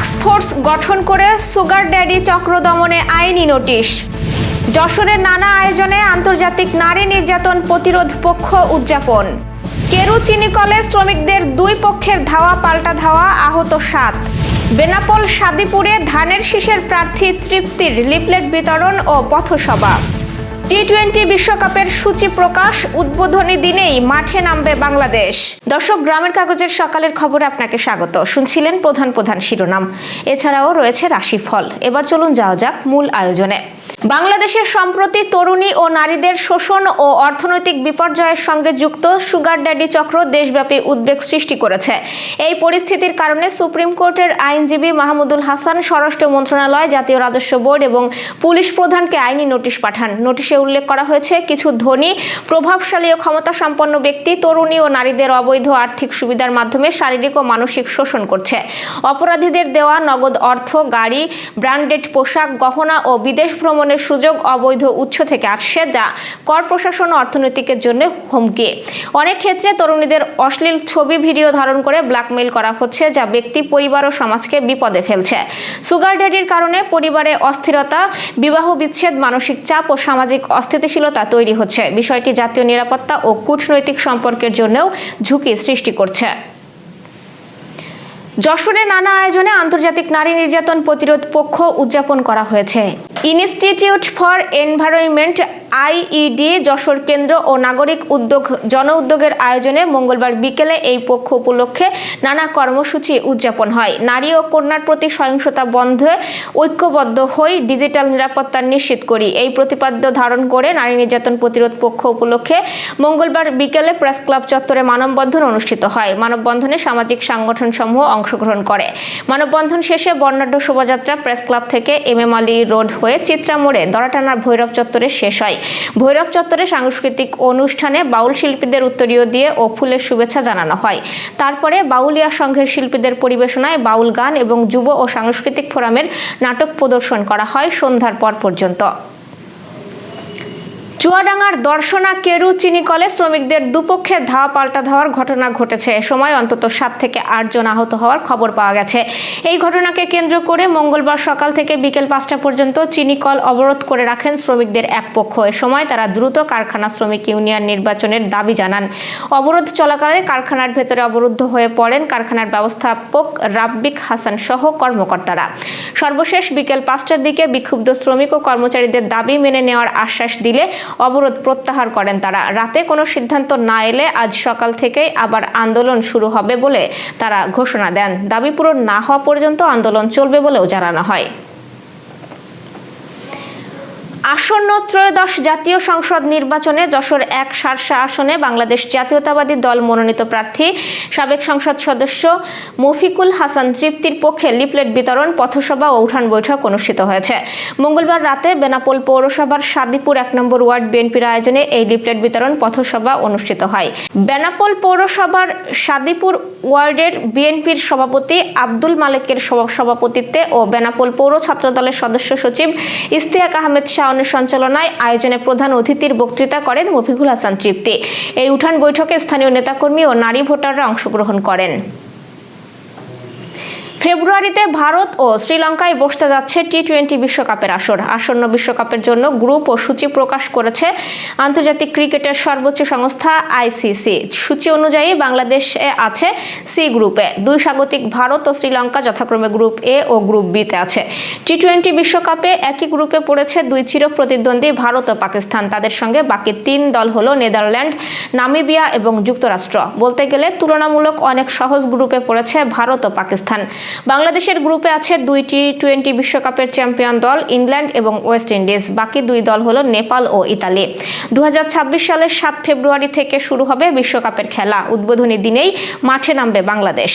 Task force গঠন করে sugar daddy চক্র দমনে আইনি নোটিশ। যশোরের নানা আয়োজনে আন্তর্জাতিক নারী নির্যাতন প্রতিরোধ পক্ষ উদযাপন। কেরু চিনি কলেজ শ্রমিকদের দুই পক্ষের ধাওয়া পাল্টা ধাওয়া, আহত সাত। বেনাপোল, সাদিপুরে ধানের শীষের প্রার্থী তৃপ্তির লিপলেট বিতরণ ও পথসভা। টি টোয়েন্টি বিশ্বকাপের সূচি প্রকাশ উদ্বোধনী দিনেই মাঠে নামবে বাংলাদেশ। দর্শক, গ্রামের কাগজের সকালের খবরে আপনাকে স্বাগত। শুনছিলেন প্রধান প্রধান শিরোনাম। এছাড়াও রয়েছে রাশিফল। এবার চলুন যাওয়া যাক মূল আয়োজনে। বাংলাদেশের সম্প্রতি তরুণী ও নারীদের শোষণ ও অর্থনৈতিক বিপর্যয়ের সঙ্গে যুক্ত সুগার ড্যাডি চক্র দেশব্যাপী উদ্বেগ সৃষ্টি করেছে। এই পরিস্থিতির কারণে সুপ্রিম কোর্টের আইনজীবী মাহমুদুল হাসান, স্বরাষ্ট্র মন্ত্রণালয়, জাতীয় রাজস্ব বোর্ড এবং পুলিশ প্রধানকে আইনি নোটিশ পাঠান। নোটিশে উল্লেখ করা হয়েছে, কিছু ধনী, প্রভাবশালী ও ক্ষমতা সম্পন্ন ব্যক্তি তরুণী ও নারীদের অবৈধ আর্থিক সুবিধার মাধ্যমে শারীরিক ও মানসিক শোষণ করছে। অপরাধীদের দেওয়া নগদ অর্থ, গাড়ি, ব্র্যান্ডেড পোশাক, গহনা ও বিদেশ ভ্রমণের সুযোগ অবৈধ উৎস থেকে আসছে যা কর প্রশাসন অর্থনৈতিকের জন্য হুমকি। অনেক ক্ষেত্রে তরুণীদের অশ্লীল ছবি, ভিডিও ধারণ করে ব্ল্যাকমেইল করা হচ্ছে যা ব্যক্তি, পরিবার ও সমাজকে বিপদে ফেলছে। সুগার ড্যাডির কারণে পরিবারে অস্থিরতা, বিবাহ বিচ্ছেদ, মানসিক চাপ ও সামাজিক অস্থিতিশীলতা তৈরি হচ্ছে। বিষয়টি জাতীয় নিরাপত্তা ও কূটনৈতিক সম্পর্কের জন্যও ঝুঁকি সৃষ্টি করছে। যশোরে নানা আয়োজনে আন্তর্জাতিক নারী নির্যাতন প্রতিরোধ পক্ষ উদযাপন করা হয়েছে। Institute for environment, IED, Jashore কেন্দ্র ও নাগরিক উদ্যোগ, জন উদ্যোগের আয়োজনে মঙ্গলবার বিকেলে এই পক্ষ উপলক্ষে নানা কর্মসূচি উদযাপন হয়। নারী ও কন্যার প্রতি সহিংসতা বন্ধে ঐক্যবদ্ধ হই ডিজিটাল নিরাপত্তা নিশ্চিত করি। এই প্রতিপাদ্য ধারণ করে নারী নির্যাতন প্রতিরোধ পক্ষ উপলক্ষে মঙ্গলবার বিকেলে প্রেস ক্লাব চত্বরে মানববন্ধন অনুষ্ঠিত হয়। মানববন্ধনে সামাজিক সংগঠন সমূহ অংশগ্রহণ করে। মানববন্ধন শেষে বর্ণাঢ্য শোভাযাত্রা প্রেস ক্লাব থেকে এম এম আলী রোড হয়ে চিত্রামোড়ে দরাটানার ভৈরব চত্বরে শেষ হয়। ভৈরব চত্বরে সাংস্কৃতিক অনুষ্ঠানে বাউল শিল্পীদের উত্তরীয় দিয়ে ও ফুলের শুভেচ্ছা জানানো হয়। তারপরে বাউলিয়া সংঘের শিল্পীদের পরিবেশনায় বাউল গান এবং যুব ও সাংস্কৃতিক ফোরামের নাটক প্রদর্শন করা হয় সন্ধ্যার পর পর্যন্ত। চুয়াডাঙ্গার দর্শনা কেরু চিনি কলেজ শ্রমিকদের দুপক্ষের ধাওয়া পাল্টা ধাওয়ার ঘটনা ঘটেছে। এ সময় অন্তত সাত থেকে আট জন আহত হওয়ার খবর পাওয়া গেছে। এই ঘটনাকে কেন্দ্র করে মঙ্গলবার সকাল থেকে বিকেল পাঁচটা পর্যন্ত চিনি কল অবরোধ করে রাখেন শ্রমিকদের এক পক্ষ। এ সময় তারা দ্রুত কারখানা শ্রমিক ইউনিয়ন নির্বাচনের দাবি জানান। অবরোধ চলাকালে কারখানার ভেতরে অবরুদ্ধ হয়ে পড়েন কারখানার ব্যবস্থাপক রাব্বিক হাসান সহ কর্মকর্তারা। সর্বশেষ বিকেল পাঁচটার দিকে বিক্ষুব্ধ শ্রমিক ও কর্মচারীদের দাবি মেনে নেওয়ার আশ্বাস দিলে অবরোধ প্রত্যাহার করেন তারা। রাতে কোনো সিদ্ধান্ত না এলে আজ সকাল থেকেই আবার আন্দোলন শুরু হবে বলে তারা ঘোষণা দেন। দাবি পূরণ না হওয়া পর্যন্ত আন্দোলন চলবে বলেও জানানো হয়। আসন্ন ত্রয়োদশ জাতীয় সংসদ নির্বাচনে যশোর এক সারসা আসনে বাংলাদেশ জাতীয়তাবাদী দল মনোনীত প্রার্থী, সাবেক সংসদ সদস্য মফিকুল হাসান তৃপ্তির পক্ষে লিফলেট বিতরণ, পথসভা ও উঠান বৈঠক অনুষ্ঠিত হয়েছে। মঙ্গলবার রাতে বেনাপোল পৌরসভার সাদিপুর এক নম্বর ওয়ার্ড বিএনপির আয়োজনে এই লিফলেট বিতরণ, পথসভা অনুষ্ঠিত হয়। বেনাপোল পৌরসভার সাদিপুর ওয়ার্ডের বিএনপির সভাপতি আব্দুল মালিকের সভাপতিত্বে ও বেনাপোল পৌর ছাত্র দলের সদস্য সচিব ইস্তিয়াক আহমেদ শাওনের সঞ্চালনায় আয়োজনে প্রধান অতিথির বক্তৃতা করেন মফিকুল হাসান তৃপ্তি। এই উঠান বৈঠকে স্থানীয় নেতাকর্মী ও নারী ভোটাররা অংশগ্রহণ করেন। ফেব্রুয়ারিতে ভারত ও শ্রীলঙ্কায় বসতে যাচ্ছে টি টোয়েন্টি বিশ্বকাপের আসর। আসন্ন বিশ্বকাপের জন্য গ্রুপ ও সূচি প্রকাশ করেছে আন্তর্জাতিক ক্রিকেটের সর্বোচ্চ সংস্থা আইসিসি সূচি অনুযায়ী বাংলাদেশে আছে সি গ্রুপে দুই স্বাগতিক ভারত ও শ্রীলঙ্কা যথাক্রমে গ্রুপ এ ও গ্রুপ বিতে আছে। টি টোয়েন্টি বিশ্বকাপে একই গ্রুপে পড়েছে দুই চির প্রতিদ্বন্দ্বী ভারত ও পাকিস্তান। তাদের সঙ্গে বাকি তিন দল হলো নেদারল্যান্ড, নামিবিয়া এবং যুক্তরাষ্ট্র। বলতে গেলে তুলনামূলক অনেক সহজ গ্রুপে পড়েছে ভারত ও পাকিস্তান। বাংলাদেশের গ্রুপে আছে দুই টি টোয়েন্টি বিশ্বকাপের চ্যাম্পিয়ন দল, ইংল্যান্ড এবং ওয়েস্ট ইন্ডিজ। বাকি দুই দল হলো নেপাল ও ইতালি। দু সালের সাত ফেব্রুয়ারি থেকে শুরু হবে বিশ্বকাপের খেলা। উদ্বোধনী দিনেই মাঠে নামবে বাংলাদেশ।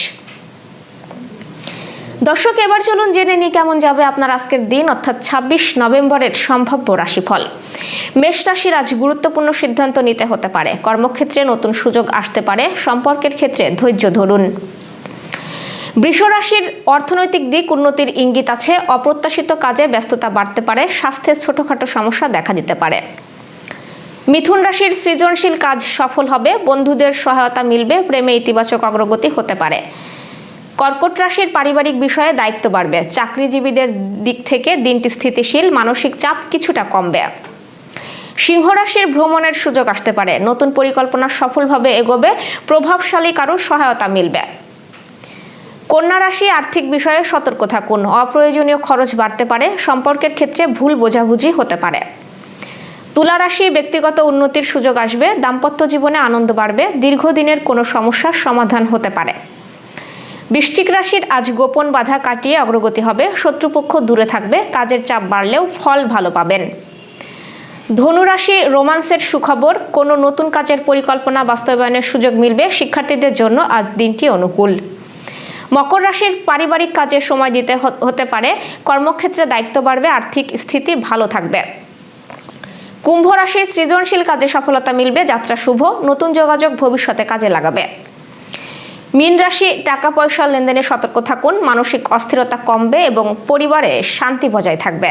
দর্শক, এবার চলুন জেনে নিই কেমন যাবে আপনার আজকের দিন, অর্থাৎ ছাব্বিশ নভেম্বরের সম্ভাব্য রাশিফল। মেষ রাশির আজ গুরুত্বপূর্ণ সিদ্ধান্ত নিতে হতে পারে। কর্মক্ষেত্রে নতুন সুযোগ আসতে পারে। সম্পর্কের ক্ষেত্রে ধৈর্য ধরুন। বৃষ রাশির অর্থনৈতিক দিক উন্নতির ইঙ্গিত আছে। অপ্রত্যাশিত কাজে ব্যস্ততা বাড়তে পারে, স্বাস্থ্যের ছোটখাটো সমস্যা দেখা দিতে পারে। মিথুন রাশির সৃজনশীল কাজ সফল হবে, বন্ধুদের সহায়তা মিলবে, প্রেমে ইতিবাচক অগ্রগতি হতে পারে। কর্কট রাশির পারিবারিক বিষয়ে দায়িত্ব বাড়বে, চাকরিজীবীদের দিক থেকে দিনটি স্থিতিশীল, মানসিক চাপ কিছুটা কমবে। সিংহ রাশির ভ্রমণের সুযোগ আসতে পারে, নতুন পরিকল্পনা সফলভাবে এগোবে, প্রভাবশালী কারোর সহায়তা মিলবে। কন্যা রাশি আর্থিক বিষয়ে সতর্ক থাকুন। অপ্রয়োজনীয় খরচ বাড়তে পারে, সম্পর্কের ক্ষেত্রে ভুল বোঝাবুঝি হতে পারে। তুলা রাশি ব্যক্তিগত উন্নতির সুযোগ আসবে, দাম্পত্য জীবনে আনন্দ বাড়বে, দীর্ঘদিনের কোনো সমস্যার সমাধান হতে পারে। বৃশ্চিক রাশির আজ গোপন বাধা কাটিয়ে অগ্রগতি হবে, শত্রুপক্ষ দূরে থাকবে, কাজের চাপ বাড়লেও ফল ভালো পাবেন। ধনুরাশি রোমান্সের সুখবর, কোনো নতুন কাজের পরিকল্পনা বাস্তবায়নের সুযোগ মিলবে, শিক্ষার্থীদের জন্য আজ দিনটি অনুকূল। মকর রাশির পারিবারিক কাজে সময় দিতে হতে পারে। কর্মক্ষেত্রে দায়িত্ব বাড়বে, আর্থিক স্থিতি ভালো থাকবে। কুম্ভ রাশির সৃজনশীল কাজে সফলতা মিলবে, যাত্রা শুভ, নতুন যোগাযোগ ভবিষ্যতে কাজে লাগাবে। মীন রাশি টাকা পয়সা লেনদেনে সতর্ক থাকুন, মানসিক অস্থিরতা কমবে এবং পরিবারে শান্তি বজায় থাকবে।